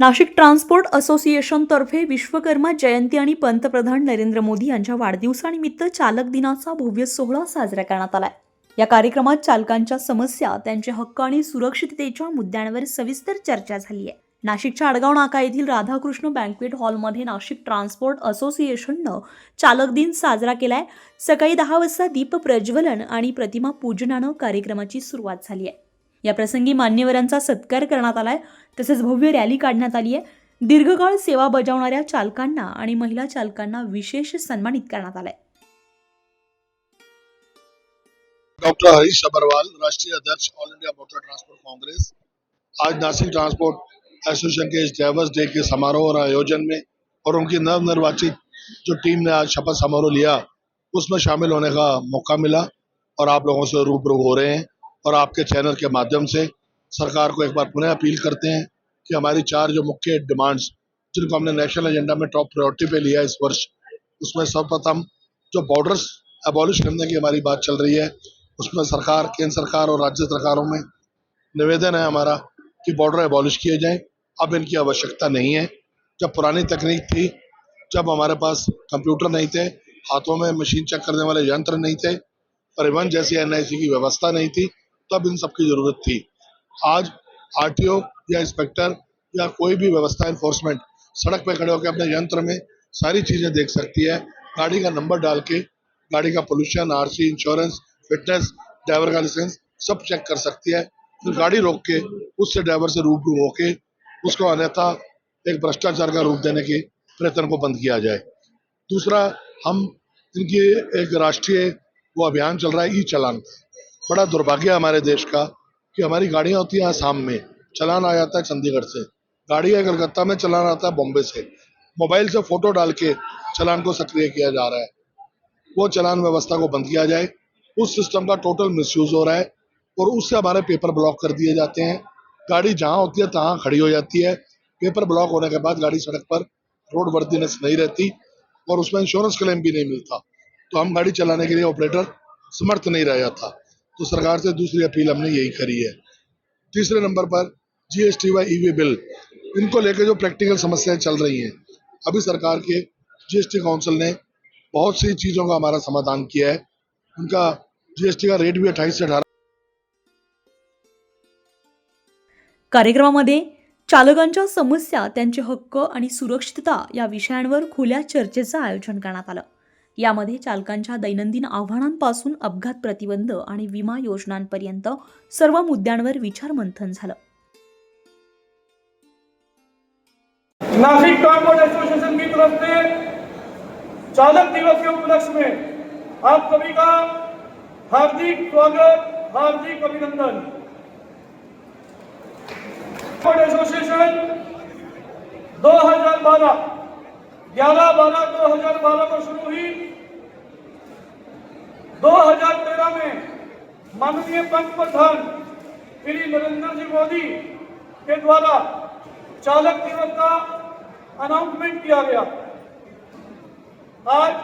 Nashik transport असोसिएशनतर्फे विश्वकर्मा जयंती आणि पंतप्रधान नरेंद्र मोदी यांच्या वाढदिवसानिमित्त चालक दिनाचा भव्य सोहळा साजरा करण्यात आलाय. या कार्यक्रमात चालकांच्या समस्या त्यांचे हक्क आणि सुरक्षिततेच्या मुद्द्यांवर सविस्तर चर्चा झाली आहे. नाशिकच्या आडगाव नाका येथील राधाकृष्ण बँकवेट हॉलमध्ये नाशिक ट्रान्सपोर्ट असोसिएशननं चालक दिन साजरा केलाय. सकाळी दहा वाजता दीप प्रज्वलन आणि प्रतिमा पूजनानं कार्यक्रमाची सुरुवात झाली आहे. या प्रसंगी मान्यवरांचा सत्कार करण्यात आलाय. तसेच भव्य रॅली काढण्यात आली आहे. दीर्घकाळ सेवा बजावणाऱ्या चालकांना आणि महिला चालकांना विशेष सन्मानित करण्यात आलाय. डॉक्टर हरीश अबरवाल राष्ट्रीय अध्यक्ष All India Motor Transport Congress. आज नासिक ट्रांसपोर्ट एसोसिएशन के इस ड्राइवर्स डे के समारोह और आयोजन में और उनकी नव निर्वाचित जो टीम ने आज शपथ समारोह लिया उसमें शामिल होने का मौका मिला और आप लोगों से रूबरू हो रहे हैं। और आपके चैनल के माध्यम से सरकार को एक बार पुनः अपील करते हैं कि हमारी चार जो मुख्य डिमांड्स जिनको हमने नेशनल एजेंडा में टॉप प्रायोरिटी पे लिया इस वर्ष, उसमें सर्वप्रथम जो बॉर्डर्स अबॉलिश करने की हमारी बात चल रही है, उसमें सरकार, केंद्र सरकार और राज्य सरकारों में निवेदन है हमारा कि बॉर्डर एबॉलिश किए जाएँ। अब इनकी आवश्यकता नहीं है। जब पुरानी तकनीक थी, जब हमारे पास कंप्यूटर नहीं थे, हाथों में मशीन चेक करने वाले यंत्र नहीं थे, परिवहन जैसी एनआईसी की व्यवस्था नहीं थी तब इन सब की ज़रूरत थी। आज आरटीओ या इंस्पेक्टर या कोई भी व्यवस्था इन्फोर्समेंट सड़क पे खड़े होकर अपने यंत्र में सारी चीज़ें देख सकती है। गाड़ी का नंबर डाल के, गाड़ी का pollution RC insurance fitness driver का लाइसेंस सब चेक कर सकती है। फिर गाड़ी रोक के, उससे ड्राइवर से रूबरू होके उसको अन्यथा एक भ्रष्टाचार का रूप देने के प्रयत्न को बंद किया जाए। दूसरा, हम इनकी एक राष्ट्रीय वो अभियान चल रहा है ई चलान बड़ा दुर्भाग्य हमारे देश का कि हमारी गाड़ियाँ होती हैं आसाम में, चलान आ जाता है चंडीगढ़ से। गाड़ी है कलकत्ता में, चलान आता है बॉम्बे से। मोबाइल से फ़ोटो डाल के चलान को सक्रिय किया जा रहा है। वो चलान व्यवस्था को बंद किया जाए। उस सिस्टम का टोटल मिसयूज हो रहा है और उससे हमारे पेपर ब्लॉक कर दिए जाते हैं। गाड़ी जहाँ होती है, तहाँ खड़ी हो जाती है। पेपर ब्लॉक होने के बाद गाड़ी सड़क पर रोड वर्दीनेस नहीं रहती और उसमें इंश्योरेंस क्लेम भी नहीं मिलता। तो हम गाड़ी चलाने के लिए ऑपरेटर समर्थ नहीं रह जाता। तो सरकार से दूसरी अपील हमने यही करी है। तीसरे नंबर पर जीएसटी व ईवी बिल इनको लेकर जो प्रैक्टिकल समस्याएं चल रही हैं अभी सरकार के जीएसटी काउंसिल ने बहुत सी चीज़ों का हमारा समाधान किया है। उनका जीएसटी का रेट भी अट्ठाईस से अठारह कार्यक्रमामध्ये चालकांच्या समस्या त्यांचे हक्क आणि सुरक्षितता या विषयांवर खुल्या चर्चेचं आयोजन करण्यात आलं. यामध्ये चालकांच्या दैनंदिन आव्हानांपासून अपघात प्रतिबंध आणि विमा योजनांपर्यंत सर्व मुद्द्यांवर विचारमंथन झालं. नाशिक ट्रांसपोर्ट एसोसिएशन की तरफ से चालक दिवस के उपलक्ष्य में आप सभी का हार्दिक स्वागत हार्दिक अभिनंदन। ट्रांसपोर्ट एसोसिएशन 2012 11 बारह 2012 को शुरू हुई। 2013 में माननीय पंतप्रधान श्री नरेंद्र जी मोदी के द्वारा चालक दिवस का अनाउंसमेंट किया गया। आज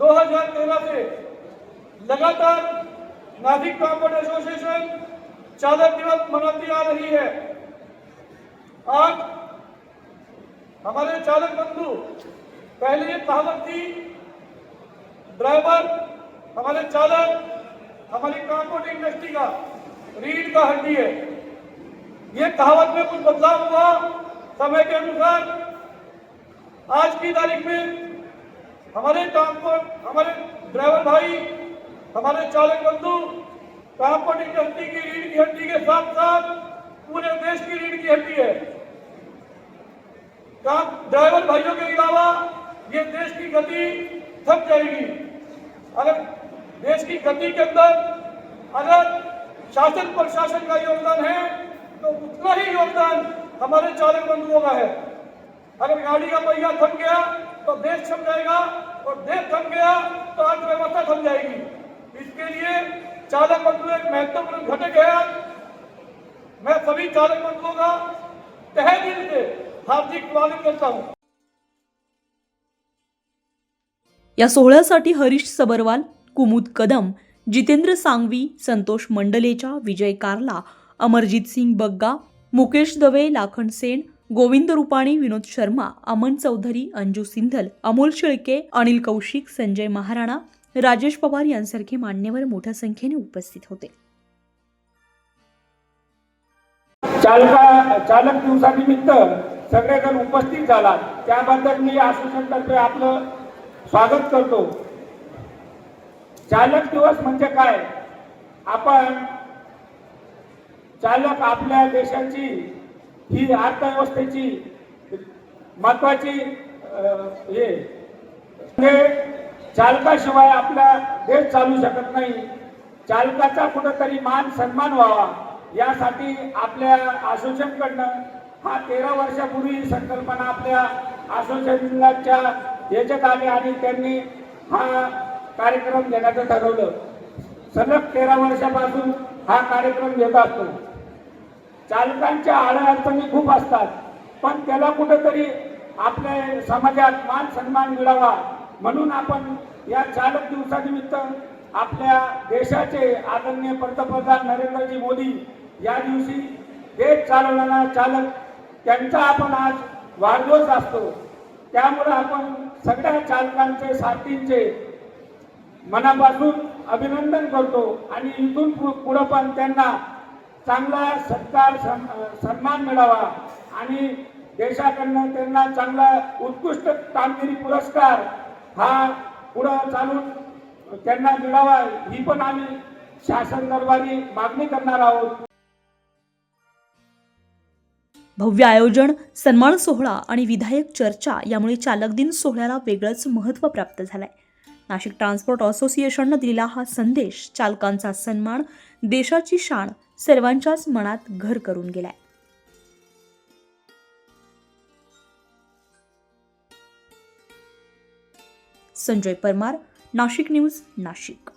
2013 से लगातार नासिक ट्रांसपोर्ट एसोसिएशन चालक दिवस मनाती आ रही है। आज हमारे चालक बंधु, पहले ये कहावत थी, ड्राइवर, हमारे चालक, हमारी ट्रांसपोर्ट इंडस्ट्री का, रीढ़ का हड्डी है। ये कहावत में कुछ बदलाव हुआ, समय के अनुसार। आज की तारीख में हमारे ट्रांसपोर्ट हमारे ड्राइवर भाई, हमारे चालक बंधु ट्रांसपोर्ट इंडस्ट्री की रीढ़ की हड्डी के साथ साथ पूरे देश की रीढ़ की हड्डी है। ड्राइवर भाइयों के अलावा ये देश की गति थक जाएगी। अगर देश की गति के अंदर अगर शासन प्रशासन का योगदान है तो उतना ही योगदान हमारे चालक बंधुओं का है। अगर गाड़ी का पहिया थक गया तो देश थक जाएगा, और देश थम गया तो अर्थव्यवस्था थम जाएगी। इसके लिए चालक बंधु एक महत्वपूर्ण घटक है। मैं सभी चालक बंधुओं का तहे दिल से हार्दिक स्वागत करता हूँ। या सोहळ्यासाठी हरीश सबरवाल कुमुद कदम जितेंद्र सांगवी संतोष मंडलेचा विजय कारला अमरजित सिंग बग्गा मुकेश दवे लाखन सेन गोविंद रुपाणी विनोद शर्मा अमन चौधरी अंजू सिंधल अमोल शेळके अनिल कौशिक संजय महाराणा राजेश पवार यांसारखे मान्यवर मोठ्या संख्येने उपस्थित होते. चालका चालक दिवसानिमित्त सगळेजण उपस्थित झालात. त्याबद्दल मी असोसिएशनतर्फे आपलं स्वागत करतो. चालक दिवस म्हणजे काय? आपण चालक आपल्या देशाची ही अर्थव्यवस्थेची महत्वाची हे म्हणजे चालकाशिवाय आपला देश चालू शकत नाही. चालकाचा कुठंतरी मान सन्मान व्हावा यासाठी आपल्या असोसिएशनकडनं हा तेरा वर्षापूर्वी संकल्पना आपल्या असोसिएशनच्या याच्यात आली आणि त्यांनी हा कार्यक्रम घेण्याचं ठरवलं. सलग तेरा वर्षापासून हा कार्यक्रम घेत असतो. चालकांच्या अडचणी खूप असतात पण त्याला कुठंतरी आपल्या समाजात मान सन्मान मिळावा म्हणून आपण या चालक दिवसानिमित्त आपल्या देशाचे आदरणीय पंतप्रधान नरेंद्रजी मोदी या दिवशी देश चालवणारा चालक त्यांचा आपण आज वाढदिवस असतो. त्यामुळे आपण सगळ्या चालकांचे साथींचे मनापासून अभिनंदन करतो आणि इथून पुढं पण त्यांना चांगला सत्कार सन्- सन्मान मिळावा आणि देशाकडनं त्यांना चांगला उत्कृष्ट कामगिरी पुरस्कार हा पुढं चालून त्यांना मिळावा ही पण आम्ही शासन दरबारी मागणी करणार आहोत. भव्य आयोजन सन्मान सोहळा आणि विधायक चर्चा यामुळे चालक दिन सोहळ्याला वेगळंच महत्त्व प्राप्त झालंय. नाशिक ट्रान्सपोर्ट असोसिएशननं दिलेला हा संदेश चालकांचा सन्मान देशाची शान सर्वांच्याच मनात घर करून गेलाय. संजय परमार नाशिक न्यूज नाशिक.